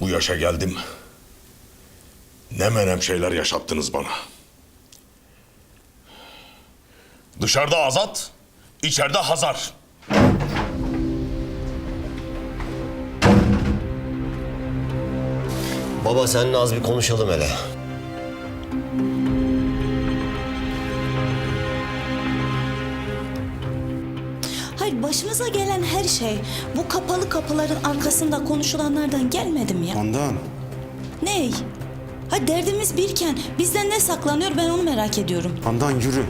Bu yaşa geldim. Ne menem şeyler yaşattınız bana. Dışarıda azat, içeride hazar. Baba seninle az bir konuşalım hele. Şey bu kapalı kapıların arkasında konuşulanlardan gelmedi mi ya? Handan. Ney? Ha derdimiz birken bizden ne saklanıyor ben onu merak ediyorum. Handan yürü.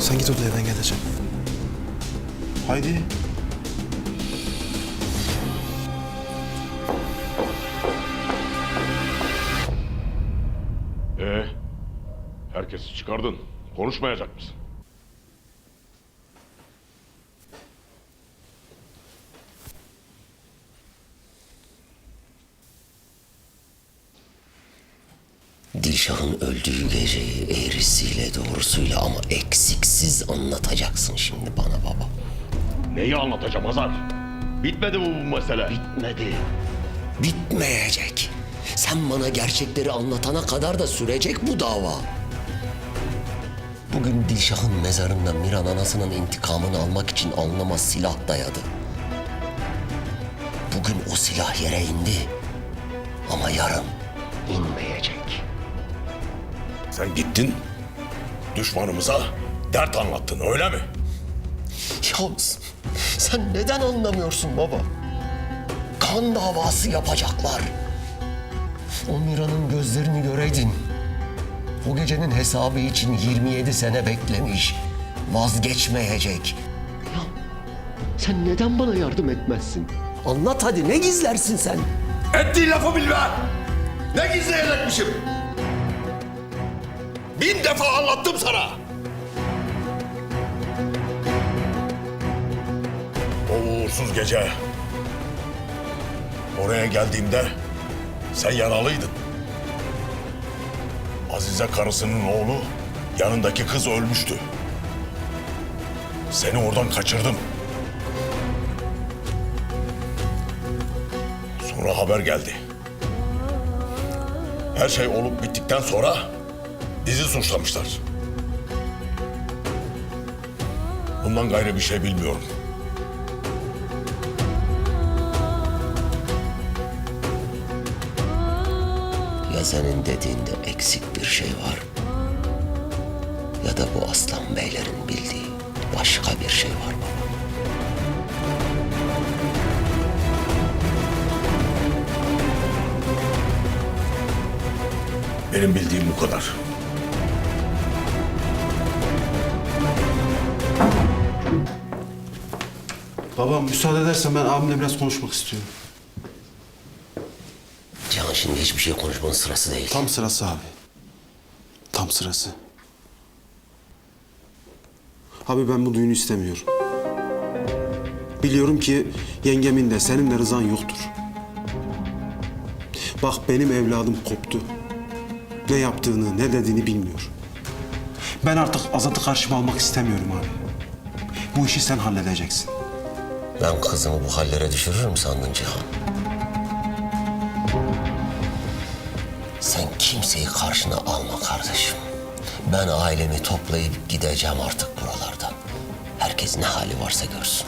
Sen git odaya ben geleceğim. Haydi. Ee, herkesi çıkardın. Konuşmayacak mısın? Dilşah'ın öldüğü geceyi eğrisiyle doğrusuyla ama eksiksiz anlatacaksın şimdi bana baba. Neyi anlatacağım Hazar? Bitmedi mi bu mesele? Bitmedi. Bitmeyecek. Sen bana gerçekleri anlatana kadar da sürecek bu dava. Bugün Dilşah'ın mezarında Miran anasının intikamını almak için alnıma silah dayadı. Bugün o silah yere indi. Ama yarın inmeyecek. Sen gittin, düşmanımıza dert anlattın öyle mi? Yalnız sen neden anlamıyorsun baba? Kan davası yapacaklar. O Mira'nın gözlerini göreydin. O gecenin hesabı için 27 sene beklemiş. Vazgeçmeyecek. Ya sen neden bana yardım etmezsin? Anlat hadi ne gizlersin sen? Ettiğin lafı bilme! Ne gizleyecekmişim? Bin defa anlattım sana! O uğursuz gece... Oraya geldiğimde sen yaralıydın. Azize karısının oğlu yanındaki kız ölmüştü. Seni oradan kaçırdım. Sonra haber geldi. Her şey olup bittikten sonra bizi suçlamışlar. Bundan gayrı bir şey bilmiyorum. Ya senin dediğinde eksik bir şey var. Ya da bu aslan beylerin bildiği başka bir şey var baba. Benim bildiğim bu kadar. Babam müsaade edersen ben abimle biraz konuşmak istiyorum. Şimdi hiçbir şey konuşmanın sırası değil. Tam sırası abi. Tam sırası. Abi ben bu düğünü istemiyorum. Biliyorum ki yengemin de senin de rızan yoktur. Bak benim evladım koptu. Ne yaptığını, ne dediğini bilmiyor. Ben artık Azat'ı karşıma almak istemiyorum abi. Bu işi sen halledeceksin. Ben kızımı bu hallere düşürür mü sandın Cihan? Kimseyi karşına alma kardeşim. Ben ailemi toplayıp gideceğim artık buralardan. Herkes ne hali varsa görsün.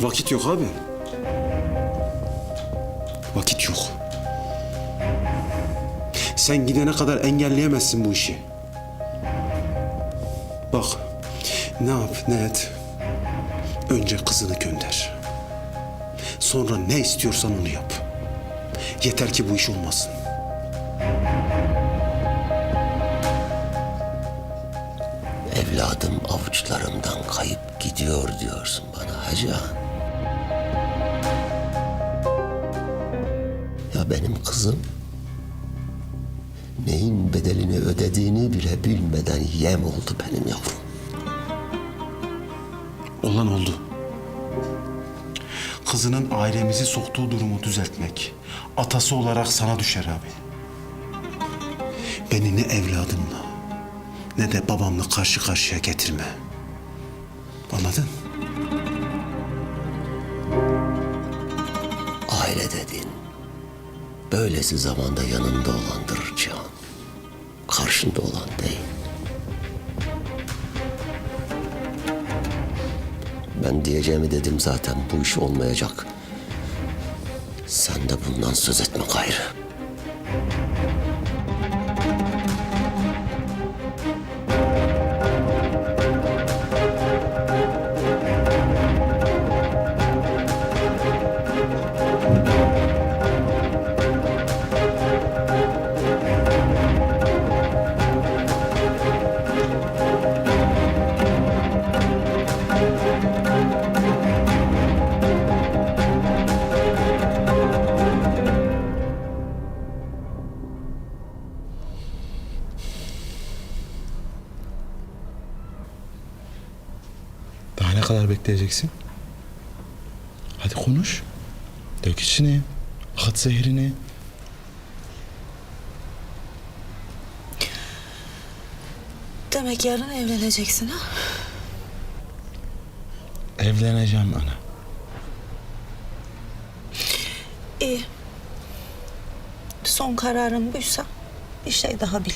Vakit yok abi. Vakit yok. Sen gidene kadar engelleyemezsin bu işi. Bak, ne yap ne et. Önce kızını gönder. Sonra ne istiyorsan onu yap. Yeter ki bu iş olmasın. Evladım avuçlarımdan kayıp gidiyor diyorsun bana Hacı Ağa. Ya benim kızım neyin bedelini ödediğini bile bilmeden yem oldu benim yavrum. Olan oldu. Kızının ailemizi soktuğu durumu düzeltmek atası olarak sana düşer abi. Beni ne evladımla ne de babamla karşı karşıya getirme. Anladın? Aile dediğin böylesi zamanda yanında olandır Cihan. Karşında olan değil. Ben diyeceğimi dedim zaten bu iş olmayacak. Sen de bundan söz etme gayrı. Daha ne kadar bekleyeceksin? Hadi konuş. Dök içini. Akıt zehrini. Demek yarın evleneceksin ha? Evleneceğim ana. İyi. Son kararın buysa bir şey daha bil.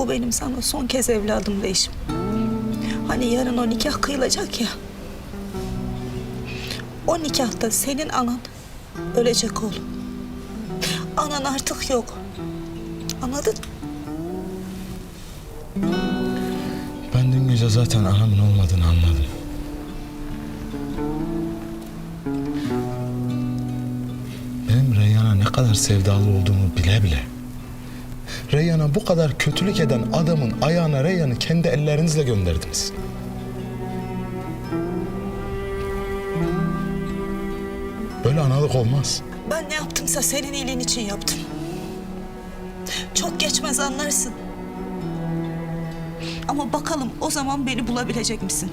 Bu benim sana son kez evladım değişim. Hani yarın o nikah kıyılacak ya. O nikahta senin anan ölecek oğlum. Anan artık yok. Anladın? Ben dün gece zaten anamın olmadığını anladım. Benim Reyhan'a ne kadar sevdalı olduğumu bile bile. Reyhan'a bu kadar kötülük eden adamın ayağına Reyhan'ı kendi ellerinizle gönderdiniz. Böyle analık olmaz. Ben ne yaptımsa senin iyiliğin için yaptım. Çok geçmez anlarsın. Ama bakalım o zaman beni bulabilecek misin?